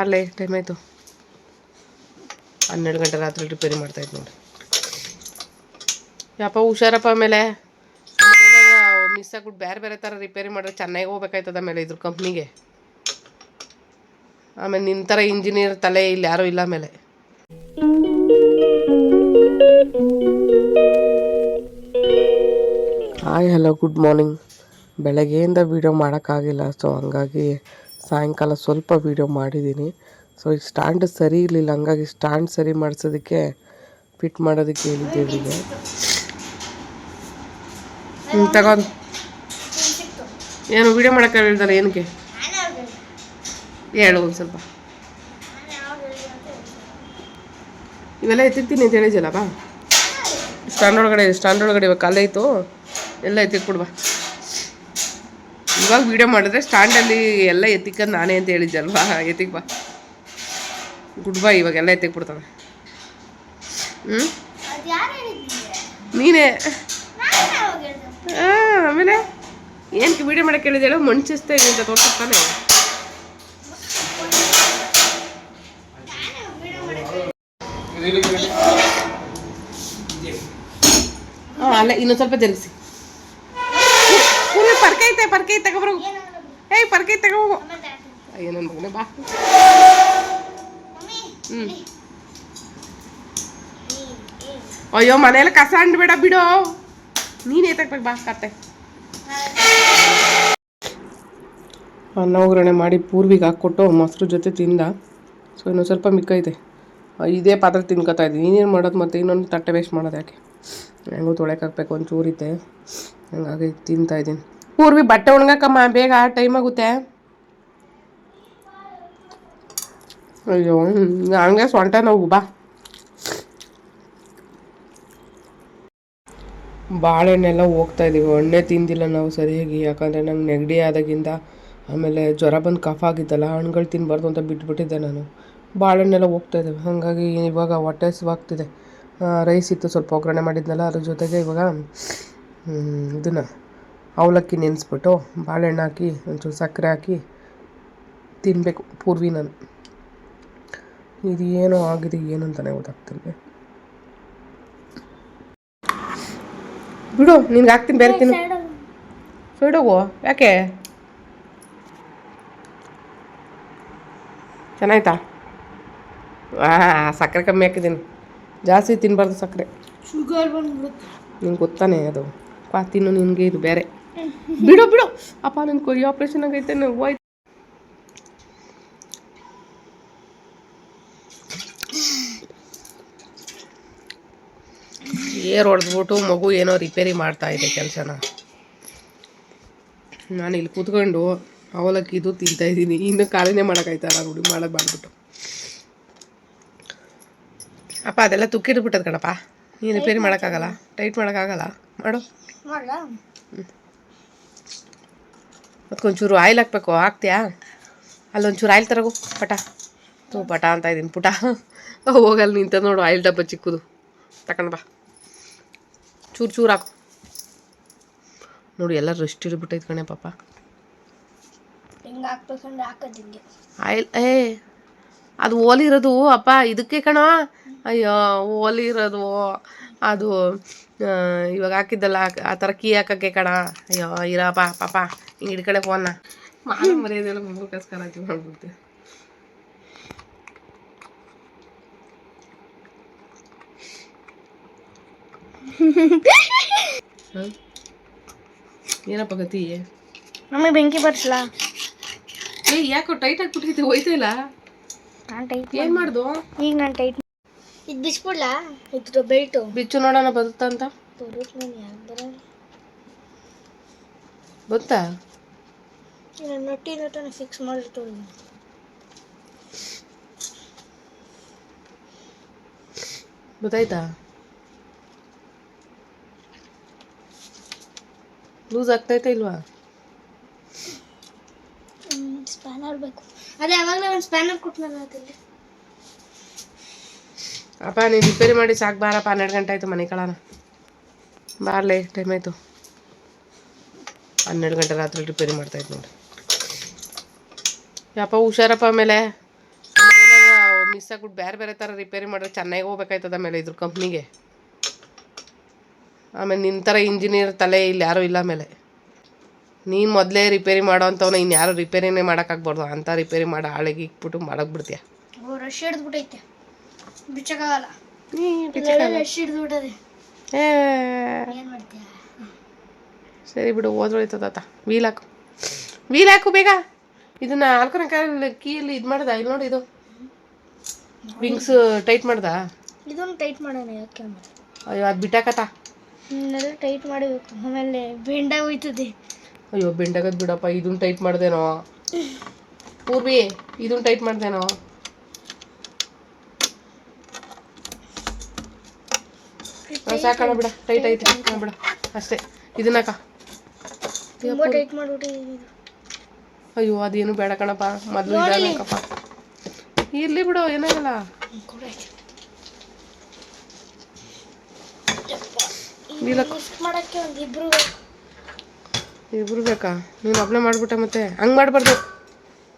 ಅಲ್ಲೇ ಟೈಮ್ ಆಯಿತು. ಹನ್ನೆರಡು ಗಂಟೆ ರಾತ್ರಿ ರಿಪೇರಿ ಮಾಡ್ತಾಯಿದ್ದು ನೋಡಿ. ಯಪ್ಪ, ಹುಷಾರಪ್ಪ ಆಮೇಲೆ. ಮಿಸ್ ಆಗ್ಬಿಟ್ಟು ಬೇರೆ ಬೇರೆ ಥರ ರಿಪೇರಿ ಮಾಡಿದ್ರೆ ಚೆನ್ನಾಗಿ ಹೋಗ್ಬೇಕಾಯ್ತದ ಆಮೇಲೆ ಇದ್ರ ಕಂಪ್ನಿಗೆ ಆಮೇಲೆ ನಿನ್ನ ಥರ ಇಂಜಿನಿಯರ್ ತಲೆ ಇಲ್ಲಿ ಯಾರೂ ಇಲ್ಲ ಆಮೇಲೆ. ಹಾಯ್ ಹಲೋ ಗುಡ್ ಮಾರ್ನಿಂಗ್ ಬೆಳಗ್ಗೆಯಿಂದ ವೀಡಿಯೋ ಮಾಡೋಕ್ಕಾಗಿಲ್ಲ ಸೊ ಹಂಗಾಗಿ ಸಾಯಂಕಾಲ ಸ್ವಲ್ಪ ವೀಡಿಯೋ ಮಾಡಿದ್ದೀನಿ. ಸೊ ಈ ಸ್ಟ್ಯಾಂಡ್ ಸರಿ ಇರಲಿಲ್ಲ. ಹಂಗಾಗಿ ಸ್ಟ್ಯಾಂಡ್ ಸರಿ ಮಾಡಿಸೋದಕ್ಕೆ ಫಿಟ್ ಮಾಡೋದಕ್ಕೆ ಹೇಳಿದ್ದೆ ಇವರಿಗೆ ಹ್ಞೂ ಏನು ವೀಡಿಯೋ ಮಾಡೋಕ್ಕೆ ಹೇಳ್ದಲ್ಲ ಏನಕ್ಕೆ? ಹೇಳು ಒಂದು ಸ್ವಲ್ಪ. ಇವೆಲ್ಲ ಎತ್ತಿರ್ತೀನಿ ಅಂತ ಬಾ. ಸ್ಟ್ಯಾಂಡ್ ಒಳಗಡೆ ಸ್ಟ್ಯಾಂಡ್ ಒಳಗಡೆ ಇವಾಗ ಕಾಲೇ ಇತ್ತು ಎಲ್ಲ ಎತ್ತಿಟ್ಬಿಡ್ಬಾ ಇವಾಗ ವಿಡಿಯೋ ಮಾಡಿದ್ರೆ ಸ್ಟ್ಯಾಂಡಲ್ಲಿ ಎಲ್ಲ ಎತ್ತಿಕ್ಕಂದು ನಾನೇ ಅಂತ ಹೇಳಿದ್ದಲ್ವಾ ಎತ್ತಿಕ್ ಬಾ. ಗುಡ್ ಬಾ ಇವಾಗೆಲ್ಲ ಎತ್ತಿಕ್ಬಿಡ್ತವೆ. ಹ್ಞೂ ನೀನೇ. ಹಾಂ ಆಮೇಲೆ ಏನಕ್ಕೆ ವೀಡಿಯೋ ಮಾಡಕ್ಕೆ ಹೇಳೋ ಮಣ್ಚಿಸ್ತಾ ಇದೆ ಅಂತ ತೋರಿಸ್ತಾನೆ ಹಾಂ ಅಲ್ಲ ಇನ್ನೊಂದು ಸ್ವಲ್ಪ ಪರ್ಕೈತೆ ಪರ್ಕೈ ತಗೊಬರು. ಏಯ್ ಪರ್ಕೈ ತಗೋಗು ಅಯ್ಯೋ ಮಗನೇ ಬಾ. ಹ್ಞೂ ಅಯ್ಯೋ, ಮನೆಯಲ್ಲಿ ಕಸ ಅಂಡ್ಬೇಡ ಬಿಡು. ನೀನೇ ತಗ್ಬೇಕು ಬಾ ಕತ್ತೆ ಅನ್ನ ಒಗ್ಗರಣೆ ಮಾಡಿ ಪೂರ್ವಿಗೆ ಹಾಕ್ಕೊಟ್ಟು ಮೊಸರು ಜೊತೆ ತಿಂದ. ಸೊ, ಇನ್ನೊಂದು ಸ್ವಲ್ಪ ಮಿಕ್ಕೈತೆ ಇದೆ. ಪಾತ್ರೆ ತಿನ್ಕೋತಾ ಇದ್ದೀನಿ. ನೀನೇನು ಮಾಡೋದು ಮತ್ತೆ? ಇನ್ನೊಂದು ತಟ್ಟೆ ವೇಸ್ಟ್ ಮಾಡೋದು ಯಾಕೆ? ಹೆಂಗೂ ತೊಳೆಕಾಕಬೇಕು ಹಾಕ್ಬೇಕು ಒಂದು ಚೂರಿತೆ ಹಂಗಾಗಿ ತಿಂತಾ ಇದ್ದೀನಿ. ಪೂರ್ವಿ ಬಟ್ಟೆ ಒಣಗಕ್ಕಮ್ಮ ಬೇಗ ಟೈಮ್ ಆಗುತ್ತೆ. ಅಯ್ಯೋ, ಹಂಗೆ ಸೊಂಟ ನೋವು, ಬಾ. ಬಾಳೆಹಣ್ಣೆಲ್ಲ ಹೋಗ್ತಾ ಹಣ್ಣೆ ತಿಂದಿಲ್ಲ ನಾವು ಸರಿಯಾಗಿ, ಯಾಕಂದರೆ ನಂಗೆ ನೆಗಡಿ ಆದಾಗಿಂದ ಆಮೇಲೆ ಜ್ವರ ಬಂದು ಕಫ ಆಗಿತ್ತಲ್ಲ ಹಣ್ಗಳು ತಿನ್ನಬಾರ್ದು ಅಂತ ಬಿಟ್ಬಿಟ್ಟಿದ್ದೆ ನಾನು. ಬಾಳೆಹಣ್ಣೆಲ್ಲ ಹೋಗ್ತಾ ಇದ್ದಾವೆ ಹಾಗಾಗಿ ಇವಾಗ ಹೊಟ್ಟೆ ಹಸಿವಾಗ್ತಿದೆ. ರೈಸ್ ಇತ್ತು ಸ್ವಲ್ಪ ಒಗ್ಗರಣೆ ಮಾಡಿದ್ನಲ್ಲ, ಅದ್ರ ಜೊತೆಗೆ ಇವಾಗ ಇದನ್ನು. ಅವಲಕ್ಕಿ ನೆನೆಸ್ಬಿಟ್ಟು ಬಾಳೆಹಣ್ಣು ಹಾಕಿ ಒಂಚೂರು ಸಕ್ಕರೆ ಹಾಕಿ ತಿನ್ನಬೇಕು ಪೂರ್ವಿ ನಾನು. ಇದು ಏನೋ ಆಗಿದೆ ಏನು ಅಂತಾನೆ ಗೊತ್ತಾಗ್ತಿಲ್ಲ ಬಿಡು ನಿನ್ಗೆ ಹಾಕ್ತೀನಿ ಬೇರೆ ತಿನ್ನು. ಸೈಡ್ ಹೋಗು. ಯಾಕೆ? ಚೆನ್ನಾಯ್ತಾ? ಹಾಂ ಸಕ್ಕರೆ ಕಮ್ಮಿ ಹಾಕಿದ್ದೀನಿ. ಜಾಸ್ತಿ ತಿನ್ನಬಾರ್ದು ಸಕ್ಕರೆ. ಶುಗರ್ ಬಂದ್ಬಿಡುತ್ತೆ. ನಿಂಗೆ ಗೊತ್ತಾನೆ ಅದು. ಪಾ ತಿನ್ನು ನಿನಗೆ ಇದು ಬೇರೆ. ಬಿಡು ಬಿಡು. ಅಪ್ಪ ನನ್ನ ಕೊರಿ ಆಪ್ರೇಷನ್ ಆಗೈತೆ ನೋವು ಆಯ್ತು ಏರ್ ಹೊಡೆದ್ಬಿಟ್ಟು ಮಗು ಏನೋ ರಿಪೇರಿ ಮಾಡ್ತಾ ಇದೆ ಕೆಲಸನ. ನಾನು ಇಲ್ಲಿ ಕೂತ್ಕೊಂಡು ಅವಲಕ್ಕಿದು ತಿಂತಾ ಇದ್ದೀನಿ. ಇನ್ನು ಖಾಲಿನೇ ಮಾಡೋಕ್ಕಾಯ್ತಲ್ಲ ರೂಢಿ ಮಾಡೋದು ಮಾಡಿಬಿಟ್ಟು ಅಪ್ಪ ಅದೆಲ್ಲ ತುಕ್ಕಿಟ್ಬಿಟ್ಟದ ಕಣಪ್ಪ. ನೀನು ರಿಪೇರಿ ಮಾಡೋಕ್ಕಾಗಲ್ಲ? ಟೈಟ್ ಮಾಡೋಕ್ಕಾಗಲ್ಲ? ಮಾಡು. ಅದಕ್ಕೊಂಚೂರು ಆಯಿಲ್ ಹಾಕ್ಬೇಕು ಹಾಕ್ತೀಯಾ? ಅಲ್ಲೊಂಚೂರು ಆಯಿಲ್ ತರಗು ಪಟ. ತೂ ಪಟ ಅಂತ ಇದ್ದೀನಿ ಪುಟ. ಹೋಗಲ್ಲ ನಿಂತ ನೋಡು ಆಯಿಲ್ ಡಬ್ಬ ಚಿಕ್ಕದು. ತಗೊಂಡು ಬಾ. ಚೂರು ಚೂರು ಹಾಕು. ನೋಡಿ ಎಲ್ಲ ರೆಸ್ಟ್ ಇಡ್ಬಿಟ್ಟೈತೆ ಕಣೆ ಪಾಪ. ಆಯಿಲ್ ಏ ಅದು ಓಲಿರೋದು ಅಪ್ಪ ಇದಕ್ಕೆ ಕಣ. ಅಯ್ಯೋ ಓಲಿರೋದು ಅದು ಇವಾಗ ಹಾಕಿದ್ದಲ್ಲ ಆ ಥರ ಕೀ ಹಾಕೋಕ್ಕೆ ಕಣ. ಅಯ್ಯೋ ಇರಪ್ಪ ಪಾಪ. ಹಿಂಗೆ ಹಿಡ್ಕಡೆ ಫೋನ್ನ ಮಾನ ಮರ್ಯಾದೆಲ್ಲ ಮಗುಗೋಸ್ಕರ ಹಾಕಿ ಮಾಡ್ಬಿಡ್ತೆ ಹಾಂ? ಏನಪ್ಪ ಗತಿ? ಮಮ್ಮಿ ಬೆಂಕಿ ಬರ್ಸಲಾ. ಏ ಯಾಕೋ ಟೈಟ್ ಆಗಿ ಹೋಯ್ತಾ ಇಲ್ಲ? ಏನ್ ಟೈಟ್ ಏನು ಮಾಡ್ದು? ಈಗ ನಾನು ಟೈಟ್ ಇದು ಬಿಸ್ಬಿಡ್ಲಾ? ಇದ್ರ ಬೆಲ್ಟ್. ಬಿಚ್ಚು ನೋಡೋಣ ಬರುತ್ತಾ ಅಂತ? ಬರುತ್ತೆ ನಾನು ಯಾಕೆ ಬರಲ್ಲ. ಗೊತ್ತಾ ನಾನು ನಟ್ಟಿ ನಟನ ಫಿಕ್ಸ್ ಮಾಡಿರ್ತೀವಿ ಗೊತ್ತಾಯ್ತಾ? ಲೂಸ್ ಆಗ್ತೈತೆ ಇಲ್ವಾ? ಸ್ಪ್ಯಾನರ್ ಬೇಕು ಅದೇ ಯಾವಾಗಲೂ ನಾನು ಸ್ಪ್ಯಾನರ್ ಕೊಟ್ಟನಲ್ಲ ಅದಲ್ಲಿ ಅಪ್ಪ ನೀನು ರಿಪೇರಿ ಮಾಡಿ ಸಾಕು ಬಾರಪ್ಪ ಹನ್ನೆರಡು ಗಂಟೆ ಆಯಿತು ಮನೆ ಕಳನ. ಬಾರ್ಲೇ ಟೈಮ್ ಆಯಿತು. ಹನ್ನೆರಡು ಗಂಟೆ ರಾತ್ರಿ ರಿಪೇರಿ ಮಾಡ್ತಾಯಿತ್ತು ನೋಡಿ. ಯಪ್ಪ ಹುಷಾರಪ್ಪ ಆಮೇಲೆ. ಮಿಸ್ ಆಗ್ಬಿಟ್ಟು ಬೇರೆ ಬೇರೆ ಥರ ರಿಪೇರಿ ಮಾಡಿದ್ರೆ ಚೆನ್ನಾಗಿ ಹೋಗ್ಬೇಕಾಯ್ತದ ಆಮೇಲೆ ಇದ್ರ ಕಂಪ್ನಿಗೆ ಆಮೇಲೆ ನಿನ್ನ ಥರ ಇಂಜಿನಿಯರ್ ತಲೆ ಇಲ್ಲಿ ಯಾರೂ ಇಲ್ಲ ಆಮೇಲೆ. ನೀನು ಮೊದಲೇ ರಿಪೇರಿ ಮಾಡೋ ಅಂಥವ್ನ ಇನ್ನು ಯಾರು ರಿಪೇರಿನೇ ಮಾಡೋಕ್ಕಾಗ್ಬಾರ್ದು ಅಂಥ ರಿಪೇರಿ ಮಾಡೋ ಹಾಳೆಗೆ ಇಕ್ಬಿಟ್ಟು ಮಾಡಕ್ಕೆ ಬಿಡ್ತೀಯ. ರಶ್ ಹಿಡಿದ್ಬಿಟ್ಟೈತೆ ಬಿಚ್ಚಕ್ಕಾಗಲ್ಲ. ಹಿಡಿದ್ಬಿಟ್ಟದೆ ಸರಿ ಬಿಡು ಓದ್ರೊಳಿತದ ವೀಲ್ ಹಾಕು. ವೀಲ್ ಹಾಕು ಬೇಗ. ಇದನ್ನ ಆಲ್ಕೊನ ಕೀಲಿ ಇದು ಮಾಡ್ದ? ಇಲ್ಲಿ ನೋಡಿ ಇದು. ವಿಂಗ್ಸ್ ಟೈಟ್ ಮಾಡ್ದ? ಇದನ್ನು ಟೈಟ್ ಮಾಡೋಣ ಯಾಕೆ ಅಯ್ಯೋ ಅದು ಬಿಟ್ಟಾಕತ್ತ? ಇನ್ನೆಲ್ಲ ಟೈಟ್ ಮಾಡಬೇಕು. ಆಮೇಲೆ ಬೆಂಡ ಹೋಯ್ತದೆ. ಅಯ್ಯೋ ಬೆಂಡಾಗದ್ ಬಿಡಪ್ಪ. ಇದನ್ನ ಟೈಟ್ ಮಾಡ್ದೇನೋ. ಪೂರ್ವಿ ಇದನ್ನ ಟೈಟ್ ಮಾಡ್ದೇನೋ. ಸಾಕಣ ಬಿಡ. ಟೈಟ್ ಐತೆ ಬಿಡ. ಅಷ್ಟೇ. ಇದನ್ನಕ್ಕ ಟೈಟ್ ಮಾಡ್ಬಿಟ್ಟಿದ್ದೀನಿ ಇದು. ಅಯ್ಯೋ ಅದೇನು ಬೇಡ ಕಣಪ್ಪ. ಮೊದಲು ಇದಾಗಪ್ಪ ಇರ್ಲಿ ಬಿಡು ಏನಾಗಲ್ಲ. ಇಬ್ರು ಬೇಕಾ. ನೀನು ಒಬ್ಬನೇ ಮಾಡ್ಬಿಟ್ಟೆ ಮತ್ತೆ. ಹಂಗೆ ಮಾಡಬಾರ್ದು.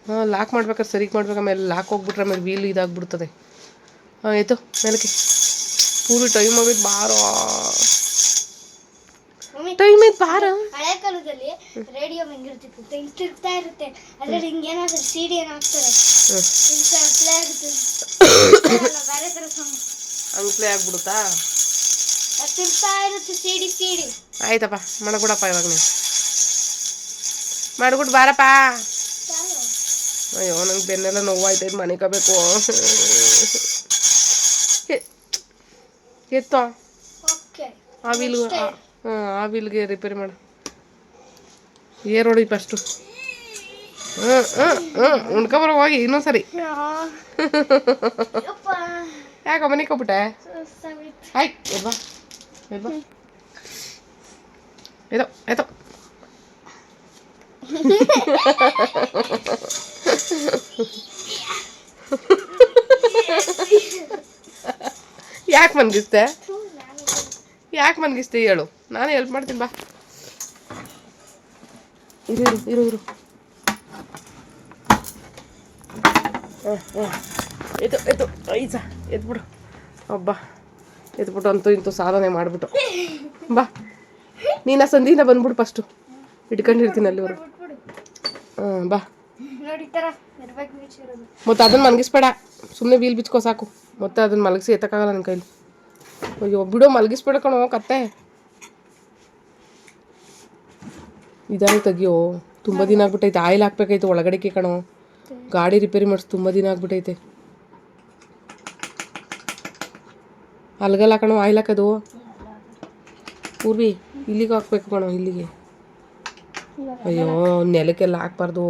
ಹಾಂ ಲಾಕ್ ಮಾಡ್ಬೇಕಾದ್ರೆ ಸರಿಗೆ ಮಾಡ್ಬೇಕು. ಆಮೇಲೆ ಲಾಕ್ ಹೋಗ್ಬಿಟ್ರೆ ಆಮೇಲೆ ವೀಲ್ ಇದಾಗ್ಬಿಡ್ತದೆ. ಹಾಂ ಆಯಿತು ಮೇಲಕ್ಕೆ. ಪೂರಿ ಟೈಮ್ ಆಗಿದ್ದು ಬಾರೋ. ಟೈಮ್ ಬಾರೋ? ಹಳೆ ಕಾಲದಲ್ಲಿ ರೇಡಿಯೋ ಹೆಂಗಿರ್ತಿತ್ತು ಹಿಂಗೆ ತಿರ್ತಾ ಇರುತ್ತೆ. ಅದ್ರಲ್ಲಿ ಹಿಂಗೆ ಏನಾದ್ರು ಸಿ ಡಿ ಏನು ಹಾಕ್ತಾರೆ. ಪ್ಲೇ ಆಗುತ್ತೆ. ಬೇರೆ ಥರ ಸಾಂಗ್ ಹಂಗೆ ಪ್ಲೇ ಆಗ್ಬಿಡುತ್ತಾ? ಅದು ತಿರ್ಗ್ತಾ ಇರುತ್ತೆ ಸಿ ಡಿ ಸಿ ಡಿ ಆಯ್ತಪ್ಪ ಮಾಡ್ಬಿಡಪ್ಪ ಇವಾಗ ನೀವು ಮಾಡ್ಬಿಟ್ಟು ಬಾರಪ್ಪ. ಅಯ್ಯೋ ನಂಗೆ ಬೆನ್ನೆಲ್ಲ ನೋವಾಯ್ತೈತೆ ಮನಿಕೋಬೇಕು. ಎತ್ತೋ. ವೀಲ್ಗೆ ಹಾಂ ಆ ವೀಲ್ಗೆ ರಿಪೇರಿ ಮಾಡು. ಏರ್ ಹೊಡಿ ಫಸ್ಟು ಹಾಂ ಹಾಂ ಹಾಂ ಉಣ್ಕೊಬರೋ ಹೋಗಿ ಇನ್ನೊಂದ್ಸರಿ. ಯಾಕೆ ಮನೆಗೆ ಹೋಗ್ಬಿಟ್ಟೆ? ಆಯ್ತು ಆಯ್ ಎಬ್ಬಾ ಎಬ್ಬಾ ಎದೋ ಎದೋ ಯಾಕೆ ಮನ್ಗಿಸ್ತೆ ಯಾಕೆ ಮನ್ಗಿಸ್ತೆ ಹೇಳು? ನಾನು ಹೆಲ್ಪ್ ಮಾಡ್ತೀನಿ ಬಾ. ಇರು ಇರು ಇರು ಇರು. ಹಾಂ ಹಾಂ ಎದ್ದು ಎದ್ದು. ಐಸ ಎದ್ಬಿಡು. ಅಬ್ಬಾ. ಎದ್ಬಿಟ್ಟು ಅಂತೂ ಇಂತೂ ಸಾಧನೆ ಮಾಡಿಬಿಟ್ಟು. ಬಾ. ನೀನು ಆ ಸಂಧಿಯಿಂದ ಬಂದ್ಬಿಡು ಫಸ್ಟು ಇಟ್ಕೊಂಡಿರ್ತೀನಿ ಅಲ್ಲಿವರೆಗೂ ಹಾಂ ಬಾ. ಮತ್ತು ಅದನ್ನು ಮಲಗಿಸ್ಬೇಡ. ಸುಮ್ಮನೆ ವೀಲ್ ಬಿಚ್ಕೋ ಸಾಕು. ಮತ್ತೆ ಅದನ್ನು ಮಲಗಿಸಿ ಎತ್ತಕ್ಕಾಗಲ್ಲ ನನ್ನ ಕೈಲಿ. ಅಯ್ಯೋ ಬಿಡು ಮಲಗಿಸ್ಬೇಡ ಕಣೋ ಕತ್ತೆ. ಇದಾಗಿ ತೆಗಿಯೋ. ತುಂಬ ದಿನ ಆಗ್ಬಿಟ್ಟೈತೆ. ಆಯಿಲ್ ಹಾಕ್ಬೇಕಾಯ್ತು ಒಳಗಡೆಗೆ ಕಣೋ. ಗಾಡಿ ರಿಪೇರಿ ಮಾಡಿಸಿ, ತುಂಬ ದಿನ ಆಗ್ಬಿಟ್ಟೈತೆ. ಅಲ್ಗಲ್ಲ ಕಣೋ, ಆಯಿಲ್ ಹಾಕೋದು. ಪೂರ್ವಿ, ಇಲ್ಲಿಗೆ ಹಾಕ್ಬೇಕು ಕಣೋ, ಇಲ್ಲಿಗೆ. ಅಯ್ಯೋ, ನೆಲಕ್ಕೆಲ್ಲ ಹಾಕ್ಬಾರ್ದು.